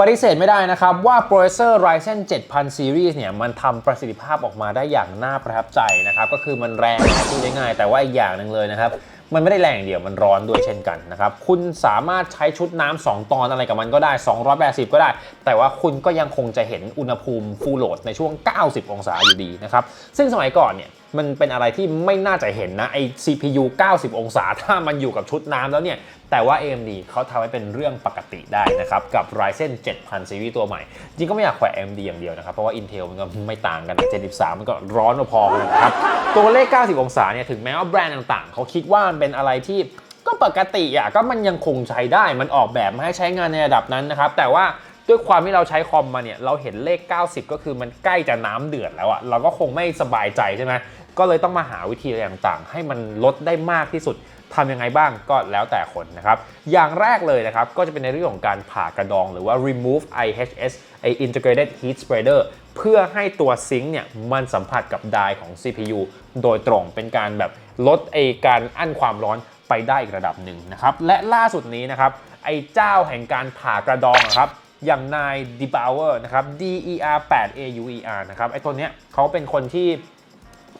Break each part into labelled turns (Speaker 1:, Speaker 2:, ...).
Speaker 1: ปฏิเสธไม่ได้นะครับว่า Processor Ryzen 7000 Series เนี่ยมันทำประสิทธิภาพออกมาได้อย่างน่าประทับใจนะครับ ก็คือมันแรงพูดง่ายๆแต่ว่าอีกอย่างหนึ่งเลยนะครับ มันไม่ได้แรงเดียวมันร้อนด้วยเช่นกันนะครับ คุณสามารถใช้ชุดน้ำ2 ตอนอะไรกับมันก็ได้ 280 ก็ได้ แต่ว่าคุณก็ยังคงจะเห็นอุณหภูมิ full load ในช่วง 90 องศาอยู่ดีนะครับ ซึ่งสมัยก่อนเนี่ย มันเป็นอะไรที่ไม่น่าจะเห็นนะไอ้ CPU 90 องศา ถ้ามันอยู่กับชุดน้ำแล้วเนี่ย แต่ว่า AMD เขาทำให้เป็นเรื่องปกติได้นะครับ กับ Ryzen 7000ซีรีส์ตัวใหม่ จริงก็ไม่อยากแขวะ AMD อย่างเดียวนะครับ เพราะว่า Intel มันก็ไม่ต่างกัน73 มันก็ร้อนพอกันนะครับ ตัวเลข 90 องศาเนี่ยถึงแม้ว่าแบรนด์ต่างๆ เขาคิดว่ามันเป็นอะไรที่ก็ปกติอะก็มันยังคงใช้ได้มันออกแบบมาให้ใช้งานในระดับนั้นนะครับ แต่ว่าด้วยความที่เราใช้คอมมาเนี่ย เราเห็นเลข 90 ก็คือมันใกล้จะน้ำเดือดแล้วอะเราก็คงไม่สบายใจใช่ไหม ก็เลยต้องมาหาวิธีอะไรต่างๆ ให้มันลดได้มากที่สุดทำยังไงบ้างก็แล้วแต่คนนะครับ อย่างแรกเลยนะครับ ก็จะเป็นในเรื่องของการผ่ากระดองหรือว่า remove IHS ไอ integrated heat spreader เพื่อให้ตัวซิงค์เนี่ยมันสัมผัสกับไดของ CPU โดยตรงเป็นการแบบลดไอการอั้นความร้อนไปได้อีกระดับหนึ่งนะครับ และล่าสุดนี้นะครับ ไอเจ้าแห่งการผ่ากระดองนะครับอย่างนาย d e b a u e r นะครับ D E R 8 A U E R นะครับไอตัวเนี้ยเขาเป็นคนที่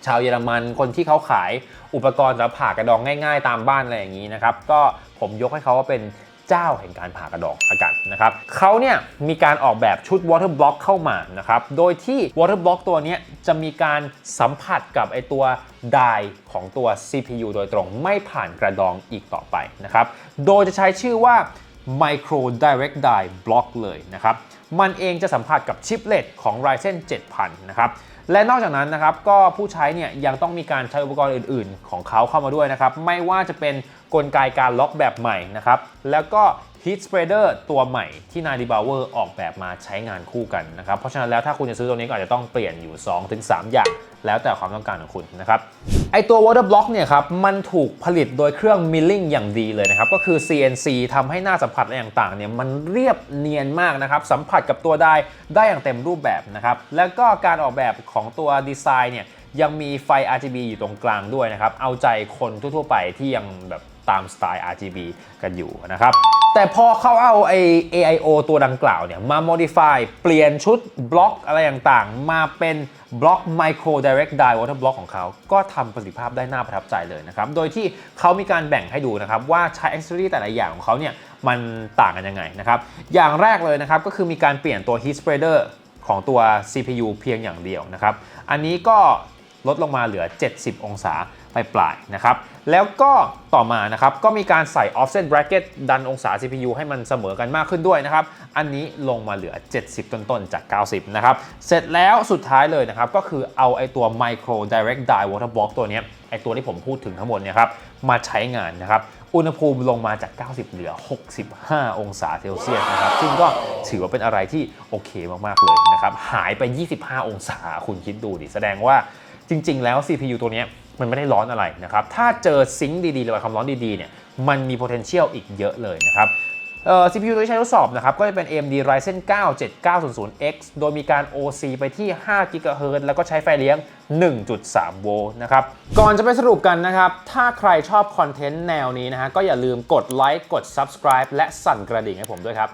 Speaker 1: ชาวเยอรมัน คนที่เขาขายอุปกรณ์สำหรับผ่ากระดองง่าย ๆ ตามบ้านอะไรอย่างนี้นะครับก็ผมยกให้เขาว่าเป็นเจ้าแห่งการผ่ากระดองอากาศนะครับเขาเนี่ยมีการออกแบบชุด water block เข้ามานะครับ โดยที่ water block ตัวนี้จะมีการสัมผัสกับไอตัวไดของตัว CPU โดยตรงไม่ผ่านกระดองอีกต่อไปนะครับ โดยจะใช้ชื่อว่า Micro Direct Die Block เลยนะครับ มันเองจะสัมผัสกับชิปเลตของ Ryzen 7000 นะครับ และนอกจากนั้นนะครับ ก็ผู้ใช้เนี่ยยังต้องมีการใช้อุปกรณ์อื่น ๆ ของเขาเข้ามาด้วยนะครับ ไม่ว่าจะเป็นกลไกการล็อกแบบใหม่นะครับ แล้วก็ Heat Spreader ตัวใหม่ที่นายดีบาวเวอร์ออกแบบมาใช้งานคู่กันนะครับ เพราะฉะนั้นแล้วถ้าคุณจะซื้อตัวนี้ก็อาจจะต้องเปลี่ยนอยู่ 2-3 อย่าง แล้วแต่ความต้องการของคุณนะครับ ไอตัว water block เนี่ยครับ มันถูกผลิตโดยเครื่อง milling อย่างดีเลยนะครับ ก็คือ CNC ทำให้หน้าสัมผัสอะไรต่างๆเนี่ยมันเรียบเนียนมากนะครับ สัมผัสกับตัวได้ได้อย่างเต็มรูปแบบนะครับ แล้วก็การออกแบบของตัวดีไซน์เนี่ย ยังมีไฟ RGB อยู่ตรงกลางด้วยนะครับ เอาใจคนทั่วๆไปที่ยังแบบตามสไตล์ RGB กันอยู่นะครับ แต่พอเขาเอาไอ AIO ตัวดังกล่าวเนี่ย มา modify เปลี่ยนชุดบล็อกอะไรต่างๆ มาเป็นบล็อก Micro Direct Die Water Block ของเขา ก็ทำประสิทธิภาพได้น่าประทับใจเลยนะครับ โดยที่เขามีการแบ่งให้ดูนะครับ ว่าใช้ accessory แต่ละอย่างของเขาเนี่ย มันต่างกันยังไงนะครับ อย่างแรกเลยนะครับ ก็คือมีการเปลี่ยนตัว heat spreader ของตัว CPU เพียงอย่างเดียวนะครับ อันนี้ก็ ลดลงมาเหลือ 70 องศาไปปลายๆนะครับ แล้วก็ต่อมานะครับ ก็มีการใส่ offset bracket ดันองศา CPU ให้มันเสมอกันมากขึ้นด้วยนะครับ อันนี้ลงมาเหลือ 70 ต้นๆจาก 90 นะครับ เสร็จแล้วสุดท้ายเลยนะครับ ก็คือเอาไอตัว micro direct die water block ตัวนี้ไอตัวที่ผมพูดถึงทั้งหมดเนี่ยครับ มาใช้งานนะครับ อุณหภูมิลงมาจาก 90 เหลือ 65 องศาเซลเซียสนะครับ ซึ่งก็ถือว่าเป็นอะไรที่โอเคมากๆเลยนะครับ หายไป 25 องศาคุณคิดดูดิ แสดงว่า จริง ๆ แล้ว CPU ตัวนี้มันไม่ได้ร้อนอะไรนะครับ ถ้าเจอซิงค์ดีๆ หรือว่าความร้อนดีๆ เนี่ย มันมี potential อีกเยอะเลยนะครับเอ่อ CPU ที่ใช้ทดสอบนะครับ ก็จะเป็น AMD Ryzen 9 7900X โดยมีการ OC ไปที่ 5 GHz แล้วก็ใช้ไฟเลี้ยง 1.3 โวลต์นะครับ ก่อนจะไปสรุปกันนะครับ ถ้าใครชอบคอนเทนต์แนวนี้นะฮะ ก็อย่าลืมกดไลค์ กด Subscribe และสั่นกระดิ่งให้ผมด้วยครับ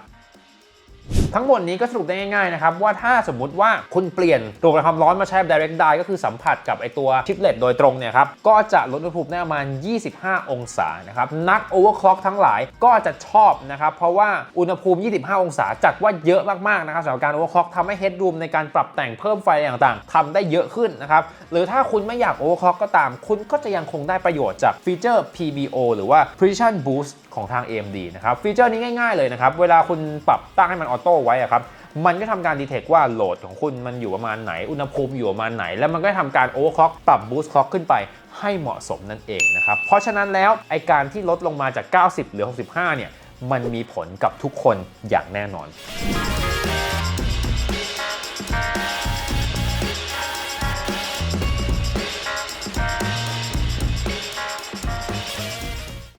Speaker 1: ทั้งหมดนี้ก็สรุปได้ง่ายๆนะครับว่าถ้าสมมุติว่าคุณเปลี่ยนตัวระความร้อนมาใช้ direct die ก็คือสัมผัสกับไอตัวชิปเลตโดยตรงเนี่ยครับก็จะลดอุณหภูมิได้ประมาณ 25 องศานะครับนัก overclock ทั้งหลายก็จะชอบนะครับเพราะว่าอุณหภูมิ 25 องศาจากว่าเยอะมากๆนะครับสำหรับการ overclock ทำให้ headroom ในการปรับแต่งเพิ่มไฟอะไรต่างๆทำได้เยอะขึ้นนะครับหรือถ้าคุณไม่อยาก overclock ก็ตาม คุณก็จะยังคงได้ประโยชน์จากฟีเจอร์ PBO หรือว่า precision boost ของทาง AMD นะครับฟีเจอร์นี้ง่ายๆเลยนะครับเวลาคุณปรับตั้งให้มันออโต้ไว้อะครับมันก็ทำการดีเทคว่าโหลดของคุณมันอยู่ประมาณไหน อุณหภูมิอยู่ประมาณไหน แล้วมันก็ทำการโอเวอร์คล็อกปรับบูสต์คล็อกขึ้นไปให้เหมาะสมนั่นเองนะครับ เพราะฉะนั้นแล้วไอการที่ลดลงมาจาก 90 หรือ 65 เนี่ย มันมีผลกับทุกคนอย่างแน่นอน